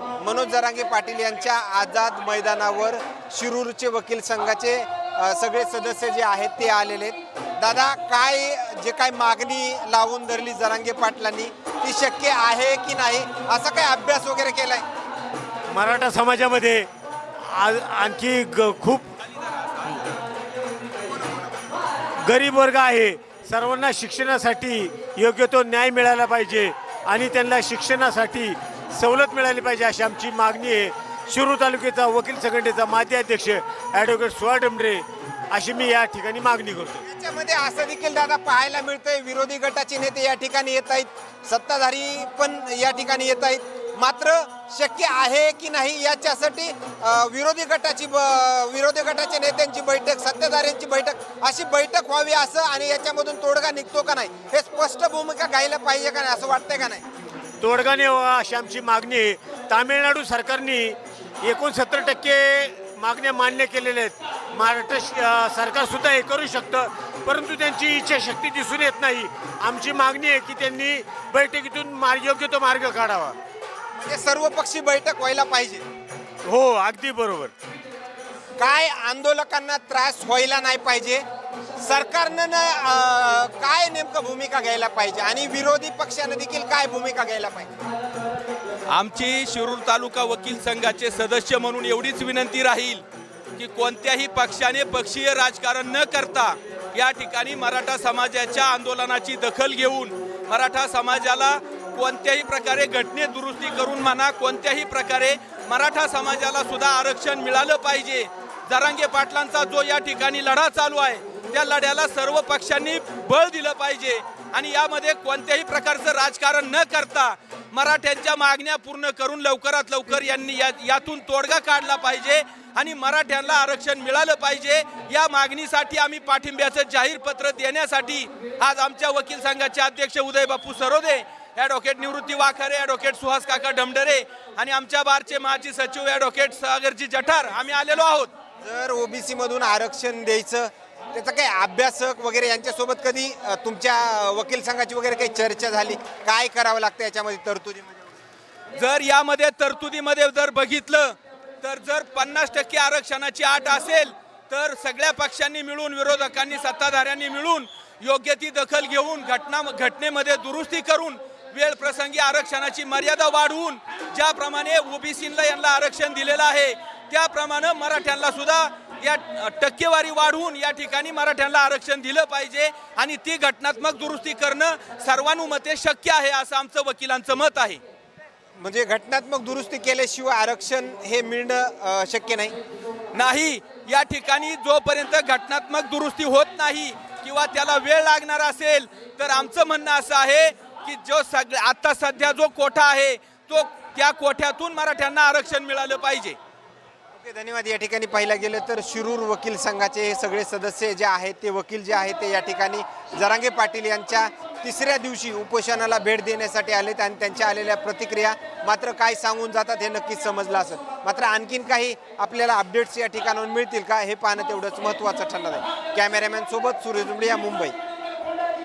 मनोज जरांगे पाटील यांच्या आझाद मैदानावर शिरूरचे वकील संघाचे सगळे सदस्य जे आहेत ते आलेले आहेत. दादा काय जे काय मागणी लावून धरली जरांगे पाटलांनी ती शक्य आहे की नाही? असा काय अभ्यास वगैरे केलाय? मराठा समाजामध्ये आ- आणखी ग खूप गरीब वर्ग आहे. सर्वांना शिक्षणासाठी योग्य तो न्याय मिळाला पाहिजे आणि त्यांना शिक्षणासाठी सवलत मिळाली पाहिजे अशी आमची मागणी आहे. शिरूर तालुक्याचा वकील संघटनेचा माजी अध्यक्ष ॲडव्होकेट सुहा डमरे अशी मी या ठिकाणी मागणी करतो. याच्यामध्ये असं देखील दादा पाहायला मिळतंय विरोधी गटाचे नेते या ठिकाणी येत आहेत सत्ताधारी पण या ठिकाणी येत आहेत. मात्र शक्य आहे की नाही याच्यासाठी विरोधी गटाची ब- विरोधी गटाच्या नेत्यांची बैठक सत्ताधाऱ्यांची बैठक अशी बैठक व्हावी असं आणि याच्यामधून तोडगा निघतो का नाही हे स्पष्ट भूमिका घ्यायला पाहिजे का नाही असं वाटतंय का नाही? तोडगाने व्हावा अशी आमची मागणी आहे. तामिळनाडू सरकारने एकोणसत्तर टक्के मागण्या मान्य केलेल्या आहेत. महाराष्ट्र सरकारसुद्धा हे करू शकतं परंतु त्यांची इच्छाशक्ती दिसून येत नाही. आमची मागणी आहे की त्यांनी बैठकीतून मार्ग योग्य तो मार्ग काढावा. म्हणजे सर्वपक्षी बैठक व्हायला पाहिजे. हो अगदी बरोबर. काय आंदोलकांना त्रास व्हायला नाही पाहिजे? सरकारनं काय नेमकं भूमिका घ्यायला पाहिजे? आणि विरोधी पक्षानं देखील काय भूमिका घ्यायला पाहिजे? आमची शिरूर तालुका वकील संघाचे सदस्य म्हणून एवढीच विनंती राहील की कोणत्याही पक्षाने पक्षीय राजकारण न करता या ठिकाणी मराठा समाजाच्या आंदोलनाची दखल घेऊन मराठा समाजाला कोणत्याही प्रकारे घटने दुरुस्ती करून म्हणा कोणत्याही प्रकारे मराठा समाजाला सुद्धा आरक्षण मिळालं पाहिजे. जरांगे पाटलांचा जो या ठिकाणी लढा चालू आहे या लढ्याला सर्व पक्षांनी बळ दिलं पाहिजे. आणि यामध्ये कोणत्याही प्रकारचं राजकारण न करता मराठ्यांच्या मागण्या पूर्ण करून लवकरात लवकर यांनी या यातून तोडगा काढला पाहिजे आणि मराठ्यांना आरक्षण मिळालं पाहिजे. या मागणीसाठी आम्ही पाठिंब्याचं जाहीर पत्र देण्यासाठी आज आमच्या वकील संघाचे अध्यक्ष उदय बापू सरोदे ॲडव्होकेट निवृत्ती वाखरे ॲडव्होकेट सुहास काका डमडरे आणि आमच्या बारचे माजी सचिव ॲडव्होकेट सागरजी जठार आम्ही आलेलो आहोत. जर ओबीसी मधून आरक्षण द्यायचं त्याचा काही अभ्यासक वगैरे यांच्यासोबत कधी तुमच्या वकील संघाची वगैरे काही चर्चा झाली? काय करावं लागतं याच्यामध्ये तरतुदीमध्ये? जर यामध्ये तरतुदीमध्ये जर बघितलं तर जर पन्नास टक्के आरक्षणाची आट असेल तर सगळ्या पक्षांनी मिळून विरोधकांनी सत्ताधाऱ्यांनी मिळून योग्य ती दखल घेऊन घटना घटनेमध्ये दुरुस्ती करून वेळ प्रसंगी आरक्षणाची मर्यादा वाढवून ज्याप्रमाणे ओबीसीला यांना आरक्षण दिलेलं आहे त्याप्रमाणे मराठ्यांना सुद्धा या टक्केवारी वाढवून या ठिकाणी मराठ्यांना आरक्षण दिलं पाहिजे आणि ती घटनात्मक दुरुस्ती करणं सर्वानुमते शक्य आहे असं आमचं वकिलांचं मत आहे. म्हणजे घटनात्मक दुरुस्ती केल्याशिवाय आरक्षण हे मिळणं शक्य नाही? नाही. या ठिकाणी जोपर्यंत घटनात्मक दुरुस्ती होत नाही किंवा त्याला वेळ लागणार असेल तर आमचं म्हणणं असं आहे की जो सग आता सध्या जो कोठा आहे तो त्या कोठ्यातून मराठ्यांना आरक्षण मिळालं पाहिजे. धन्यवाद. या ठिकाणी पाहिलं गेलं तर शिरूर वकील संघाचे हे सगळे सदस्य जे आहेत ते वकील जे आहेत ते या ठिकाणी जरांगे पाटील यांच्या तिसऱ्या दिवशी उपोषणाला भेट देण्यासाठी आलेत आणि त्यांच्या आलेल्या प्रतिक्रिया मात्र काय सांगून जातात हे नक्कीच समजलं असेल. मात्र आणखीन काही आपल्याला अपडेट्स या ठिकाणाहून मिळतील का हे पाहणं तेवढंच महत्त्वाचं ठरणार आहे. कॅमेरामॅन सोबत सूर्य जुंबडिया मुंबई.